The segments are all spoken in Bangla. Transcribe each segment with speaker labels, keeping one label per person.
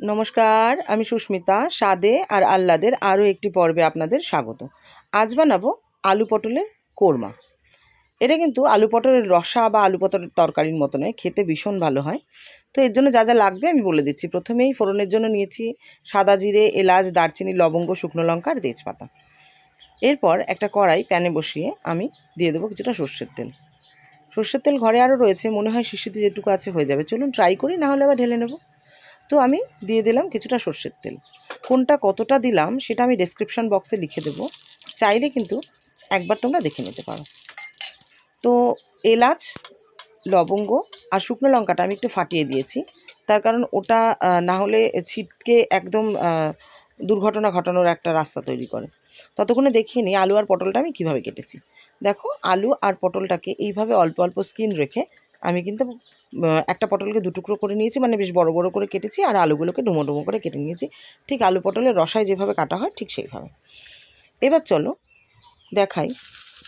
Speaker 1: নমস্কার, আমি সুস্মিতা স্বাদে আর আহ্লাদের আরও একটি পর্বে আপনাদের স্বাগত। আজ বানাবো আলু পটলের কোরমা। এটা কিন্তু আলু পটলের রসা বা আলু পটলের তরকারির মতো নয়, খেতে ভীষণ ভালো হয়। তো এর জন্য যা যা লাগবে আমি বলে দিচ্ছি। প্রথমেই ফোড়নের জন্য নিয়েছি সাদা জিরে, এলাচ, দারচিনি, লবঙ্গ, শুকনো লঙ্কা আর তেজপাতা। এরপর একটা কড়াই প্যানে বসিয়ে আমি দিয়ে দেবো কিছুটা সর্ষের তেল। সর্ষের তেল ঘরে আরও রয়েছে, মনে হয় শিশিতে যেটুকু আছে হয়ে যাবে। চলুন ট্রাই করি, না হলে আবার ঢেলে নেব। তো আমি দিয়ে দিলাম কিছুটা সর্ষের তেল। কোনটা কতটা দিলাম সেটা আমি ডেসক্রিপশন বক্সে লিখে দেবো। চাইলে কিন্তু একবার তোমরা দেখে নিতে পারো। তো এলাচ, লবঙ্গ আর শুকনো লঙ্কাটা আমি একটু ফাটিয়ে দিয়েছি। তার কারণ ওটা না হলে ছিটকে একদম দুর্ঘটনা ঘটানোর একটা রাস্তা তৈরি করে। ততক্ষণে দেখিয়ে নিই আলু আর পটলটা আমি কীভাবে কেটেছি। দেখো, আলু আর পটলটাকে এইভাবে অল্প অল্প স্কিন রেখে আমি কিন্তু একটা পটলকে দু টুকরো করে নিয়েছি মানে বেশ বড় বড় করে কেটেছি, আর আলুগুলোকে ডুমো ডুমো করে কেটে নিয়েছি। ঠিক আলু পটলের রসায় যেভাবে কাটা হয়, ঠিক সেইভাবে। এবার চলো দেখাই,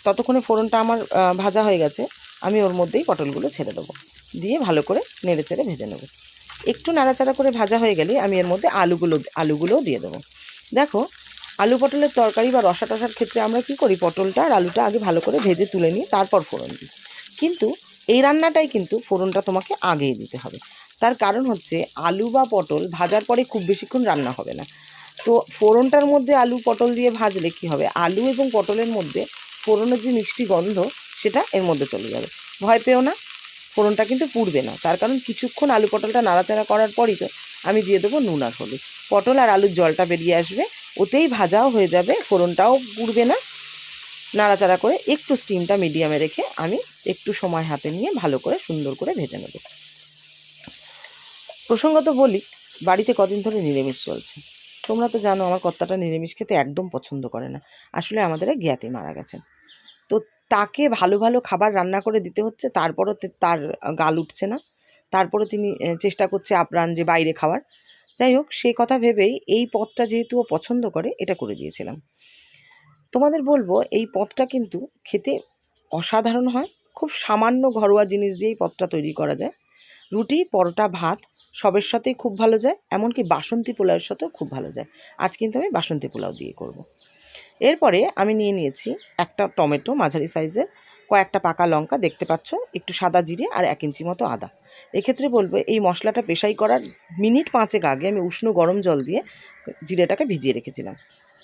Speaker 1: ততক্ষণে ফোড়নটা আমার ভাজা হয়ে গেছে, আমি ওর মধ্যেই পটলগুলো ছেড়ে দেবো। দিয়ে ভালো করে নেড়ে চেড়ে ভেজে নেব। একটু নাড়াচাড়া করে ভাজা হয়ে গেলে আমি এর মধ্যে আলুগুলো, আলুগুলোও দিয়ে দেবো। দেখো, আলু পটলের তরকারি বা রসা টসার ক্ষেত্রে আমরা কি করি? পটলটা আর আলুটা আগে ভালো করে ভেজে তুলে নিই তারপর ফোড়ন দিই। কিন্তু এই রান্নাটাই কিন্তু ফোড়নটা তোমাকে আগেই দিতে হবে। তার কারণ হচ্ছে আলু বা পটল ভাজার পরে খুব বেশিক্ষণ রান্না হবে না। তো ফোড়নটার মধ্যে আলু, পটল দিয়ে ভাজলে কী হবে? আলু এবং পটলের মধ্যে ফোড়নের যে মিষ্টি গন্ধ, সেটা এর মধ্যে চলে যাবে। ভয় পেও না, ফোড়নটা কিন্তু পুড়বে না। তার কারণ কিছুক্ষণ আলু পটলটা নাড়াচাড়া করার পরই তো আমি দিয়ে দেবো নুন আর হলুদ। পটল আর আলুর জলটা বেরিয়ে আসবে, ওতেই ভাজাও হয়ে যাবে, ফোড়নটাও পুড়বে না। নাড়াচাড়া করে একটু স্টিমটা মিডিয়ামে রেখে আমি একটু সময় হাতে নিয়ে ভালো করে সুন্দর করে ভেজে নেব। প্রসঙ্গত বলি, বাড়িতে কদিন ধরে নিরামিষ চলছে। তোমরা তো জানো আমার কর্তাটা নিরামিষ খেতে একদম পছন্দ করে না। আসলে আমাদের জ্ঞাতি মারা গেছেন। তো তাকে ভালো ভালো খাবার রান্না করে দিতে হচ্ছে, তারপরও তার গাল উঠছে না। তারপরও তিনি চেষ্টা করছে আপ্রাণ যে বাইরে খাওয়ার। যাই হোক সেই কথা ভেবেই এই পদটা যেহেতু ও পছন্দ করে, এটা করে দিয়েছিলাম। তোমাদের বলব, এই পদটা কিন্তু খেতে অসাধারণ হয়। খুব সামান্য ঘরোয়া জিনিস দিয়েই পদটা তৈরি করা যায়। রুটি, পরোটা, ভাত সবের সাথেই খুব ভালো যায়, এমনকি বাসন্তী পোলাওয়ের সাথেও খুব ভালো যায়। আজ কিন্তু আমি বাসন্তী পোলাও দিয়ে করব। এরপরে আমি নিয়ে নিয়েছি একটা টমেটো মাঝারি সাইজের, কয়েকটা পাকা লঙ্কা, দেখতে পাচ্ছ? একটু সাদা জিরে আর এক ইঞ্চি মতো আদা। এক্ষেত্রে বলব, এই মশলাটা পেশাই করার মিনিট পাঁচেক আগে আমি উষ্ণ গরম জল দিয়ে জিরেটাকে ভিজিয়ে রেখেছিলাম।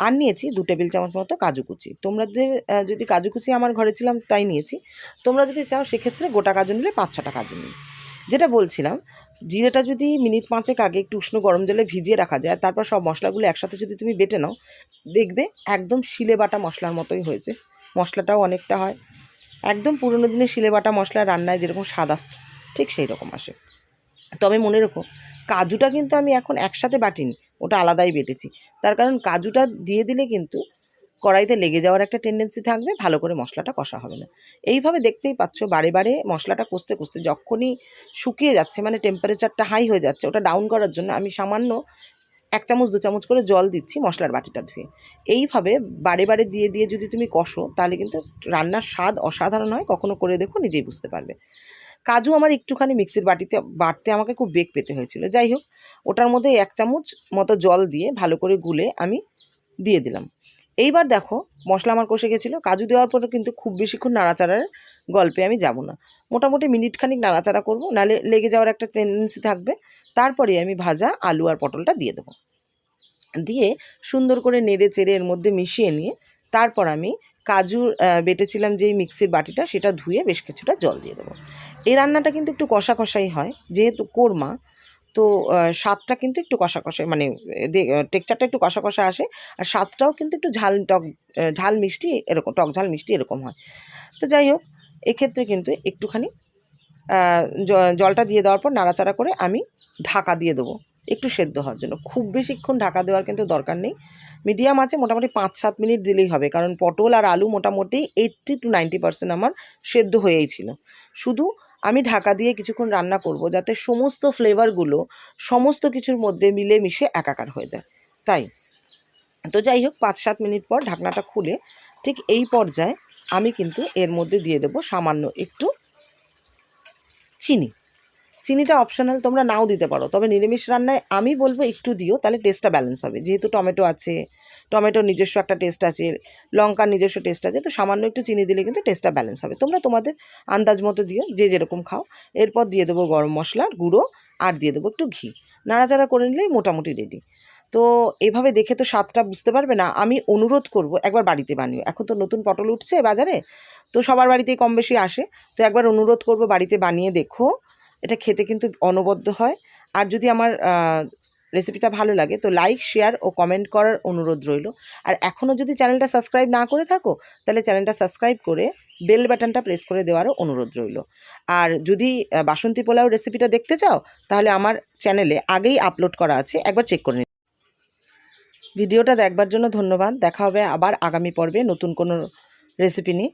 Speaker 1: আর নিয়েছি দু টেবিল চামচ মতো কাজু কুচি। তোমাদের যদি কাজু কুচি আমার ঘরে ছিলাম তাই নিয়েছি। তোমরা যদি চাও সেক্ষেত্রে গোটা কাজু নিলে পাঁচ ছটা কাজু নিই যেটা বলছিলাম, জিরেটা যদি মিনিট পাঁচেক আগে একটু উষ্ণ গরম জলে ভিজিয়ে রাখা যায়, তারপর সব মশলাগুলো একসাথে যদি তুমি বেটে নাও, দেখবে একদম শিলে বাটা মশলার মতোই হয়েছে। মশলাটাও অনেকটা হয়। একদম পুরোনো দিনের শিলে বাটা মশলা রান্নায় যেরকম স্বাদ আসতো, ঠিক সেই রকম আসে। তবে মনে রেখো কাজুটা কিন্তু আমি এখন একসাথে বাটিনি, ওটা আলাদাই বেটেছি। তার কারণ কাজুটা দিয়ে দিলে কিন্তু কড়াইতে লেগে যাওয়ার একটা টেন্ডেন্সি থাকবে, ভালো করে মশলাটা কষা হবে না। এইভাবে দেখতেই পাচ্ছ, বারে বারে মশলাটা কষতে কষতে যখনই শুকিয়ে যাচ্ছে মানে টেম্পারেচারটা হাই হয়ে যাচ্ছে, ওটা ডাউন করার জন্য আমি সামান্য এক চামচ, দু চামচ করে জল দিচ্ছি মশলার বাটিটা ধুয়ে। এইভাবে বারে বারে দিয়ে দিয়ে যদি তুমি কষো, তাহলে কিন্তু রান্নার স্বাদ অসাধারণ হয়, কখনো করে দেখো, নিজেই বুঝতে পারবে। কাজু আমার একটুখানি মিক্সির বাটিতে বাটতে আমাকে খুব বেগ পেতে হয়েছিল। যাই হোক ওটার মধ্যে এক চামচ মতো জল দিয়ে ভালো করে গুলে আমি দিয়ে দিলাম। এইবার দেখো মশলা আমার কষে গেছিল। কাজু দেওয়ার পরে কিন্তু খুব বেশিক্ষণ নাড়াচাড়ার গল্পে আমি যাব না। মোটামুটি মিনিট খানিক নাড়াচাড়া করব নালে লেগে যাওয়ার একটা টেন্ডেন্সি থাকবে। তারপরে আমি ভাজা আলু আর পটলটা দিয়ে দেবো। দিয়ে সুন্দর করে নেড়ে চেড়ে এর মধ্যে মিশিয়ে নিয়ে তারপর আমি আহ, বেটেছিলাম যেই মিক্সির বাটিটা সেটা ধুয়ে বেশ কিছুটা জল দিয়ে দেবো। এই রান্নাটা কিন্তু একটু কষা কষাই হয়, যেহেতু কোরমা, তো স্বাদটা কিন্তু একটু কষা কষাই মানে টেক্সচারটা একটু কষা কষা আসে, আর স্বাদটাও কিন্তু একটু ঝাল, টক ঝাল মিষ্টি এরকম, টক ঝাল মিষ্টি এরকম হয়। তো যাই হোক, এক্ষেত্রে কিন্তু একটুখানি জলটা দিয়ে দেওয়ার পর নাড়াচাড়া করে আমি ঢাকা দিয়ে দেবো। একটু সেদ্ধ হওয়ার জন্য। খুব বেশিক্ষণ ঢাকা দেওয়ার কিন্তু দরকার নেই। মিডিয়াম আছে, মোটামুটি পাঁচ সাত মিনিট দিলেই হবে, কারণ পটল আর আলু মোটামুটি এইট্টি টু নাইনটি পার্সেন্ট আমার সেদ্ধ হয়েই ছিল। শুধু আমি ঢাকা দিয়ে কিছুক্ষণ রান্না করব যাতে সমস্ত ফ্লেভারগুলো সমস্ত কিছুর মধ্যে মিলে মিশে একাকার হয়ে যায়। তাই। তো যাই হোক পাঁচ সাত মিনিট পর ঢাকনাটা খুলে ঠিক এই পর্যায়ে আমি কিন্তু এর মধ্যে দিয়ে দেব সামান্য একটু চিনি। চিনিটা অপশনাল তোমরা নাও দিতে পারো। তবে নিরামিষ রান্নায় আমি বলব একটু দিও, তাহলে টেস্টটা ব্যালেন্স হবে। যেহেতু টমেটো আছে, টমেটোর নিজস্ব একটা টেস্ট আছে, লঙ্কার নিজস্ব টেস্ট আছে, তো সামান্য একটু চিনি দিলে কিন্তু টেস্টটা ব্যালেন্স হবে। তোমরা তোমাদের আন্দাজ মতো দিও, যে যেরকম খাও। এরপর দিয়ে দেবো গরম মশলা গুঁড়ো, আর দিয়ে দেবো একটু ঘি। নাড়াচাড়া করে নিলেই মোটামুটি রেডি তো এভাবে দেখে তো স্বাদটা বুঝতে পারবে না। আমি অনুরোধ করব, একবার বাড়িতে বানিও। এখন তো নতুন পটল উঠছে বাজারে, তো সবার বাড়িতেই কম বেশি আসে। তো একবার অনুরোধ করব বাড়িতে বানিয়ে দেখো। এটা খেতে কিন্তু অনবদ্য হয়। আর যদি আমার রেসিপিটা ভালো লাগে, তো লাইক শেয়ার ও কমেন্ট করার অনুরোধ রইল। আর এখনও যদি চ্যানেলটা সাবস্ক্রাইব না করে থাকো, তাহলে চ্যানেলটা সাবস্ক্রাইব করে বেল বাটনটা প্রেস করে দেওয়ারও অনুরোধ রইল। আর যদি বাসন্তী পোলাও রেসিপিটা দেখতে চাও, তাহলে আমার চ্যানেলে আগেই আপলোড করা আছে, একবার চেক করে নিতে ভিডিওটা দেখবার জন্য ধন্যবাদ। দেখা হবে আবার আগামী পর্বে নতুন কোনো রেসিপি নিয়ে।